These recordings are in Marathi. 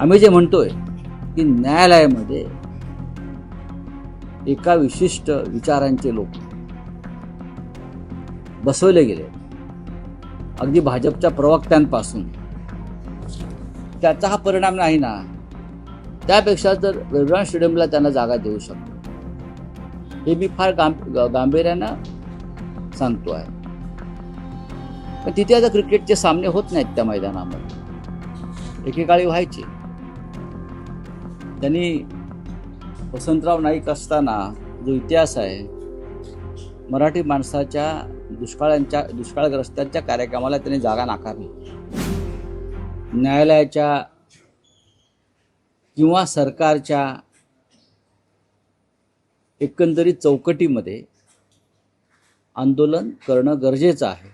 आम्ही जे म्हणतोय की न्यायालयामध्ये एका विशिष्ट विचारांचे लोक बसवले गेले. अगदी भाजपच्या प्रवक्त्यांपासून. त्याचा हा परिणाम नाही ना? त्यापेक्षा जर वेगवेगळ्या स्टेडियमला त्यांना जागा देऊ शकतो. हे मी फार गांभ गांभीर्यानं सांगतो आहे पण तिथे आता क्रिकेटचे सामने होत नाहीत त्या मैदानामध्ये. एकेकाळी व्हायचे. त्यांनी वसंतराव नाईक असताना जो इतिहास आहे मराठी माणसाच्या दुष्काळांच्या दुष्काळग्रस्तांच्या कार्यक्रमाला त्यांनी जागा नाकारली. न्यायालयाच्या किंवा सरकारच्या एकंदरीत चौकटीमध्ये आंदोलन करणं गरजेचं आहे.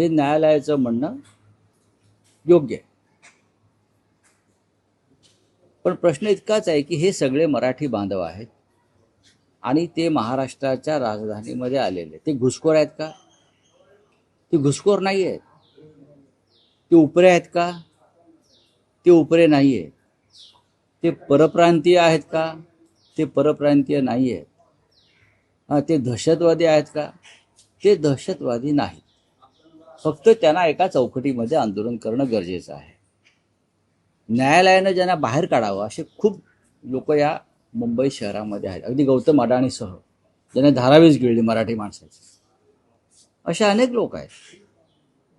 हे न्यायालयाचं म्हणणं योग्य आहे. पण प्रश्न इतकाच आहे की हे सगळे मराठी बांधव आहेत आणि ते महाराष्ट्राच्या राजधानीमध्ये आलेले. ते घुसखोर आहेत का? ते घुसखोर नाही आहेत ते उपरे आहेत का? ते उपरे नाही आहेत ते परप्रांतीय आहेत का? ते परप्रांतीय नाही आहेत हां ते दहशतवादी आहेत का? ते दहशतवादी नाहीत. फक्त त्यांना एका चौकटीमध्ये आंदोलन करणं गरजेचं आहे. न्यायालयानं ज्यांना बाहेर काढावं असे खूप लोक या मुंबई शहरामध्ये आहेत. अगदी गौतम अडाणीसह ज्याने धारावीच गिळली मराठी माणसाची. असे अनेक लोक आहेत.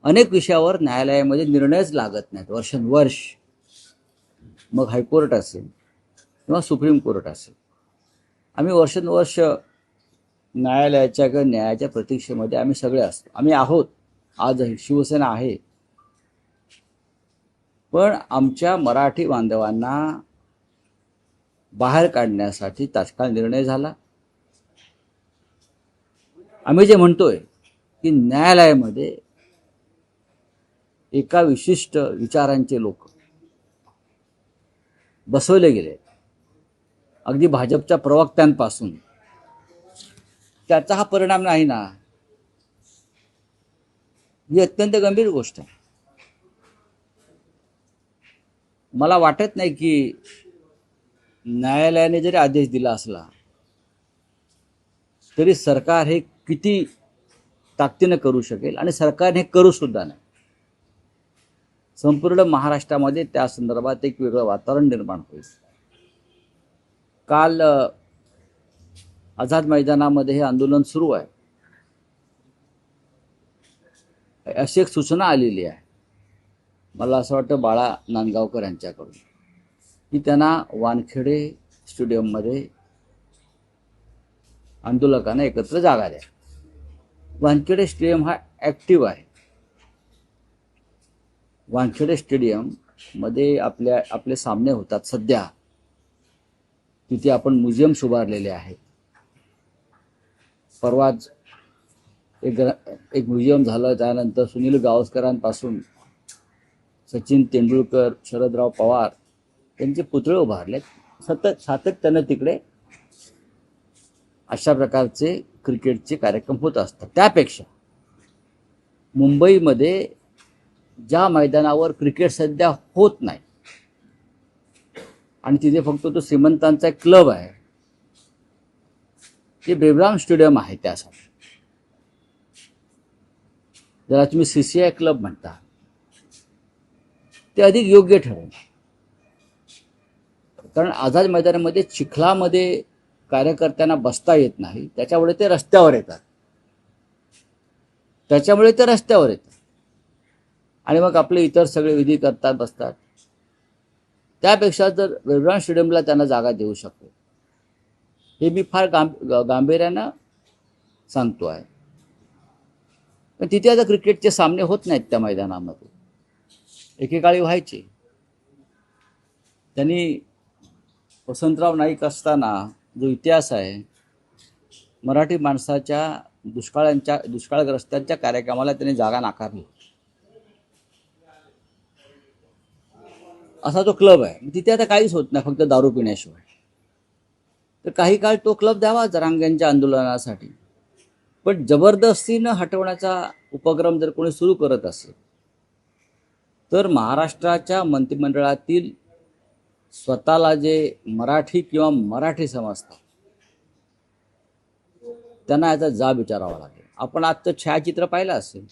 अनेक विषयावर न्यायालयामध्ये निर्णयच लागत नाहीत. वर्षानुवर्ष मग हायकोर्ट असेल किंवा सुप्रीम कोर्ट असेल. आम्ही वर्षानुवर्ष न्यायालयाच्या किंवा न्यायाच्या प्रतीक्षेमध्ये आम्ही सगळे असतो. आम्ही आहोत. आजही शिवसेना आहे. पण आमच्या मराठी बांधवांना बाहेर काढण्यासाठी तात्काळ निर्णय झाला. आम्ही जे म्हणतोय की न्यायालयामध्ये एका विशिष्ट विचारांचे लोक बसवले गेले. अगदी भाजपच्या प्रवक्त्यांपासून. त्याचा हा परिणाम नाही ना. ही अत्यंत गंभीर गोष्ट आहे. मला वाटत नाही की न्यायालयाने जरी आदेश दिला असला तरी सरकार हे किती ताकदीनं करू शकेल आणि सरकारने हे करू सुद्धा नाही. संपूर्ण महाराष्ट्रामध्ये त्या संदर्भात एक वेगळं वातावरण निर्माण होईल. काल आझाद मैदानामध्ये हे आंदोलन सुरू आहे. अशी एक सूचना आलेली आहे. मला असं वाटतं बाळा नांदगावकर यांच्याकडून. की त्यांना वानखेडे स्टेडियममध्ये आंदोलकांना एकत्र जागा द्या. वानखेडे स्टेडियम हा ॲक्टिव्ह आहे. वानखेडे स्टेडियममध्ये आपल्या आपले सामने होतात सध्या. तिथे आपण म्युझियम उभारलेले आहेत. परवाच एक एक म्युझियम झालं त्यानंतर सुनील गावस्करांपासून सचिन तेंडुलकर शरदराव पवार त्यांचे पुतळे उभारलेत. सतत सातत्यानं तिकडे अशा प्रकारचे क्रिकेटचे कार्यक्रम होत असतात. त्यापेक्षा मुंबईमध्ये ज्या मैदानावर क्रिकेट सध्या होत नाही आणि तिथे फक्त तो श्रीमंतांचा एक क्लब आहे ते बेबराम स्टेडियम आहे त्यासाठी. ज्याला तुम्ही सी सी आय क्लब म्हणता. ते अधिक योग्य ठरेल. कारण आझाद मैदानामध्ये चिखलामध्ये कार्यकर्त्यांना बसता येत नाही त्याच्यामुळे ते रस्त्यावर येतात. त्याच्यामुळे ते रस्त्यावर येतात. आणि मग आपले इतर सगळे विधी करतात बसतात. त्यापेक्षा जर वेगवेगळ्या स्टेडियमला त्यांना जागा देऊ शकतो. हे मी फार गां गांभीर्यानं सांगतो आहे. पण तिथे आता क्रिकेटचे सामने होत नाहीत त्या मैदानामध्ये. एकेकाळी व्हायचे. त्यांनी वसंतराव नाईक असताना जो इतिहास आहे मराठी माणसाच्या दुष्काळांच्या दुष्काळग्रस्तांच्या कार्यक्रमाला त्यांनी जागा नाकारली. असा तो क्लब आहे. तिथे आता काहीच होत नाही फक्त दारू पिण्याशिवाय. तर काही काळ तो क्लब द्यावा जरांग्यांच्या आंदोलनासाठी. पण जबरदस्तीनं हटवण्याचा उपक्रम जर कोणी सुरू करत असेल तर महाराष्ट्राच्या मंत्रिमंडळातील स्वतःला जे मराठी किंवा मराठी समजतात त्यांना याचा जाब विचारावा लागेल. आपण आजचं छायाचित्र पाहिलं असेल